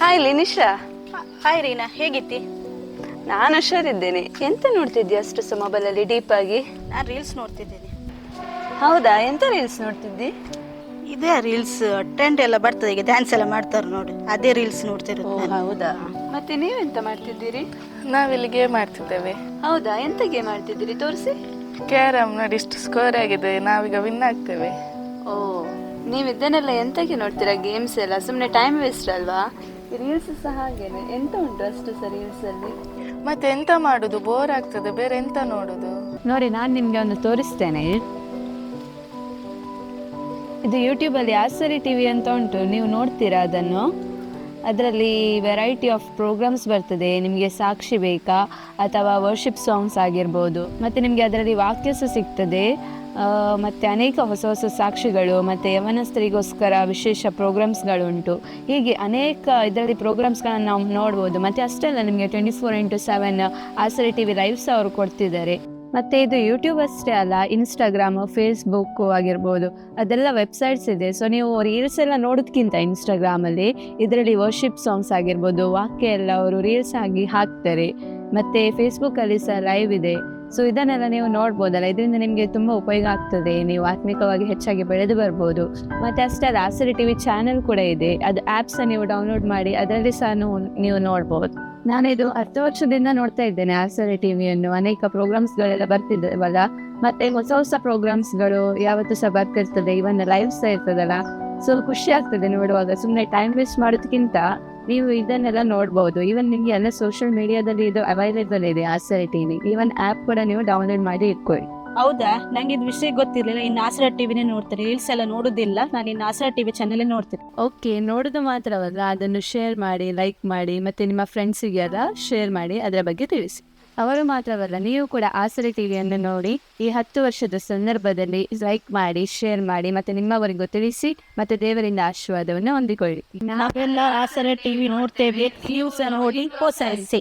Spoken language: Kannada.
ಹಾಯ್ ಲಿನಿಶಾ ಹಾಯ್ ರೀನಾ ಹೇಗಿತ್ತಿ ನಾನು ಹುಷಾರಿದ್ದೇನೆ. ಎಂತ ನೋಡ್ತಿದ್ದೀಯ ಅಷ್ಟು ಸಹ ಮೊಬೈಲಲ್ಲಿ ಡೀಪ್ ಆಗಿ? ನಾನು ರೀಲ್ಸ್ ನೋಡ್ತಿದ್ದೀನಿ. ಹೌದಾ? ಎಂತ ರೀಲ್ಸ್ ನೋಡ್ತಿದ್ದಿ? ಇದೇ ರೀಲ್ಸ್ ಟ್ರೆಂಡ್ ಎಲ್ಲ ಬರ್ತದೆ. ಈಗ ಡ್ಯಾನ್ಸ್ ಎಲ್ಲ ಮಾಡ್ತಾರೆ ನೋಡಿ. ಅದೇ ರೀಲ್ಸ್ ನೋಡ್ತಿರೋದು ನಾನು. ಹೌದಾ? ಮತ್ತೆ ನೀವೆಂತ ಮಾಡ್ತಿದ್ದೀರಿ? ನಾವಿಲ್ಲಿ ಗೇಮ್ ಆಡ್ತಿದ್ದೇವೆ. ಹೌದಾ? ಎಂತ ಗೇಮ್ ಆಡ್ತಿದ್ದೀರಿ? ತೋರಿಸಿ. ಕ್ಯಾರಮ್ ನೋಡಿ ಇಷ್ಟು ಸ್ಕೋರ್ ಆಗಿದೆ. ನಾವೀಗ ವಿನ್ ಆಗ್ತೇವೆ. ಓ ನೀವು ಇದನ್ನೆಲ್ಲ ಎಂತಕ್ಕೆ ನೋಡ್ತೀರಾ? ಗೇಮ್ಸ್ ಎಲ್ಲ ಸುಮ್ಮನೆ ಟೈಮ್ ವೇಸ್ಟ್ ಅಲ್ವಾ? ರೀಲ್ಸ್ ಸಹ ಹಾಗೇನೆ. ಎಂತ ಉಂಟು ಅಷ್ಟು ಸಹ ರೀಲ್ಸ್ ಅಲ್ಲಿ? ಮತ್ತೆ ಎಂತ ಮಾಡುದು? ಬೋರ್ ಆಗ್ತದೆ. ಬೇರೆ ಎಂತ ನೋಡುದು? ನೋಡಿ ನಾನು ನಿಮಗೆ ಒಂದು ತೋರಿಸ್ತೇನೆ. ಇದು ಯೂಟ್ಯೂಬಲ್ಲಿ ಆಸರಿ ಟಿ ವಿ ಅಂತ ಉಂಟು. ನೀವು ನೋಡ್ತೀರಾ ಅದನ್ನು? ಅದರಲ್ಲಿ ವೆರೈಟಿ ಆಫ್ ಪ್ರೋಗ್ರಾಮ್ಸ್ ಬರ್ತದೆ. ನಿಮಗೆ ಸಾಕ್ಷಿ ಬೇಕಾ? ಅಥವಾ ವರ್ಷಿಪ್ ಸಾಂಗ್ಸ್ ಆಗಿರ್ಬೋದು. ಮತ್ತು ನಿಮಗೆ ಅದರಲ್ಲಿ ವಾಕ್ಯ ಸಹ ಸಿಗ್ತದೆ. ಮತ್ತೆ ಅನೇಕ ಹೊಸ ಹೊಸ ಸಾಕ್ಷಿಗಳು, ಮತ್ತು ಯವನಸ್ಥರಿಗೋಸ್ಕರ ವಿಶೇಷ ಪ್ರೋಗ್ರಾಮ್ಸ್ಗಳುಂಟು. ಹೀಗೆ ಅನೇಕ ಇದರಲ್ಲಿ ಪ್ರೋಗ್ರಾಮ್ಸ್ಗಳನ್ನು ನಾವು ನೋಡ್ಬೋದು. ಮತ್ತು ಅಷ್ಟೆಲ್ಲ ನಿಮಗೆ ಟ್ವೆಂಟಿ ಫೋರ್ ಇಂಟು ಸೆವೆನ್ ಆಸರಿ ಟಿ ವಿ ಲೈವ್ಸ್ ಅವರು ಕೊಡ್ತಿದ್ದಾರೆ. ಮತ್ತು ಇದು ಯೂಟ್ಯೂಬ್ ಅಷ್ಟೇ ಅಲ್ಲ ಇನ್ಸ್ಟಾಗ್ರಾಮು ಫೇಸ್ಬುಕ್ಕು ಆಗಿರ್ಬೋದು, ಅದೆಲ್ಲ ವೆಬ್ಸೈಟ್ಸ್ ಇದೆ. ಸೊ ನೀವು ರೀಲ್ಸ್ ಎಲ್ಲ ನೋಡೋದಕ್ಕಿಂತ ಇನ್ಸ್ಟಾಗ್ರಾಮಲ್ಲಿ ಇದರಲ್ಲಿ ವರ್ಷಿಪ್ ಸಾಂಗ್ಸ್ ಆಗಿರ್ಬೋದು, ವಾಕ್ಯ ಎಲ್ಲ ಅವರು ರೀಲ್ಸ್ ಆಗಿ ಹಾಕ್ತಾರೆ. ಮತ್ತು ಫೇಸ್ಬುಕ್ಕಲ್ಲಿ ಸಹ ಲೈವ್ ಇದೆ. ಸೊ ಇದನ್ನೆಲ್ಲ ನೀವು ನೋಡ್ಬೋದಲ್ಲ, ಇದರಿಂದ ನಿಮಗೆ ತುಂಬ ಉಪಯೋಗ ಆಗ್ತದೆ. ನೀವು ಆತ್ಮಿಕವಾಗಿ ಹೆಚ್ಚಾಗಿ ಬೆಳೆದು ಬರ್ಬೋದು. ಮತ್ತು ಅಷ್ಟೇ ಅದು ಆಸರಿ ಟಿ ವಿ ಚಾನೆಲ್ ಕೂಡ ಇದೆ. ಅದು ಆ್ಯಪ್ಸ ನೀವು ಡೌನ್ಲೋಡ್ ಮಾಡಿ, ಅದರಲ್ಲಿ ಸಹ ನೀವು ನೋಡ್ಬೋದು. ನಾನಿದು ಹತ್ತು ವರ್ಷದಿಂದ ನೋಡ್ತಾ ಇದ್ದೇನೆ ಆಸರೆ ಟಿವಿಯನ್ನು ಅನೇಕ ಪ್ರೋಗ್ರಾಮ್ಸ್ ಗಳೆಲ್ಲ ಬರ್ತಿದ್ದೇವಲ್ಲ. ಮತ್ತೆ ಹೊಸ ಹೊಸ ಪ್ರೋಗ್ರಾಮ್ಸ್ಗಳು ಯಾವತ್ತು ಸಹ ಬರ್ತಿರ್ತದೆ. ಇವನ್ ಲೈವ್ ಸಹ ಇರ್ತದಲ್ಲ. ಸೊ ಖುಷಿ ಆಗ್ತದೆ ನೋಡುವಾಗ. ಸುಮ್ಮನೆ ಟೈಮ್ ವೇಸ್ಟ್ ಮಾಡೋದಕ್ಕಿಂತ ನೀವು ಇದನ್ನೆಲ್ಲ ನೋಡ್ಬೋದು. ಈವನ್ ನಿಮಗೆ ಎಲ್ಲ ಸೋಷಿಯಲ್ ಮೀಡಿಯಾದಲ್ಲಿ ಇದು ಅವೈಲೇಬಲ್ ಇದೆ ಆಸರೆ ಟಿವಿ ಈವನ್ ಆ್ಯಪ್ ಕೂಡ ನೀವು ಡೌನ್ಲೋಡ್ ಮಾಡಿ ಇಟ್ಕೊಳ್ಳಿ. ಹೌದಾ? ನಂಗೆ ಇದು ವಿಷಯ ಗೊತ್ತಿರಲಿಲ್ಲ. ಇನ್ನು ಆಸರ ಟಿವಿನೇ ನೋಡ್ತಾರೆ ರೀಲ್ಸ್ ಎಲ್ಲ ನೋಡುದಿಲ್ಲ. ನಾನು ಇನ್ನು ಆಸರ ಟಿವಿ ಚಾನಲೇ ನೋಡ್ತೀನಿ. ಓಕೆ ನೋಡುದು ಮಾತ್ರವಲ್ಲ ಅದನ್ನು ಶೇರ್ ಮಾಡಿ ಲೈಕ್ ಮಾಡಿ ಮತ್ತೆ ನಿಮ್ಮ ಫ್ರೆಂಡ್ಸಿಗೆ ಎಲ್ಲ ಶೇರ್ ಮಾಡಿ ಅದರ ಬಗ್ಗೆ ತಿಳಿಸಿ. ಅವರು ಮಾತ್ರವಲ್ಲ ನೀವು ಕೂಡ ಆಸರೆ ಟಿವಿಯನ್ನು ನೋಡಿ ಈ ಹತ್ತು ವರ್ಷದ ಸಂದರ್ಭದಲ್ಲಿ ಲೈಕ್ ಮಾಡಿ ಶೇರ್ ಮಾಡಿ ಮತ್ತೆ ನಿಮ್ಮವರಿಗೂ ತಿಳಿಸಿ ಮತ್ತೆ ದೇವರಿಂದ ಆಶೀರ್ವಾದವನ್ನು ಹೊಂದಿಕೊಳ್ಳಿ. ನಾವೆಲ್ಲ ಆಸರ ಟಿವಿ ನೋಡ್ತೇವೆ. ನೋಡಿ ಪ್ರೋತ್ಸಾಹಿಸಿ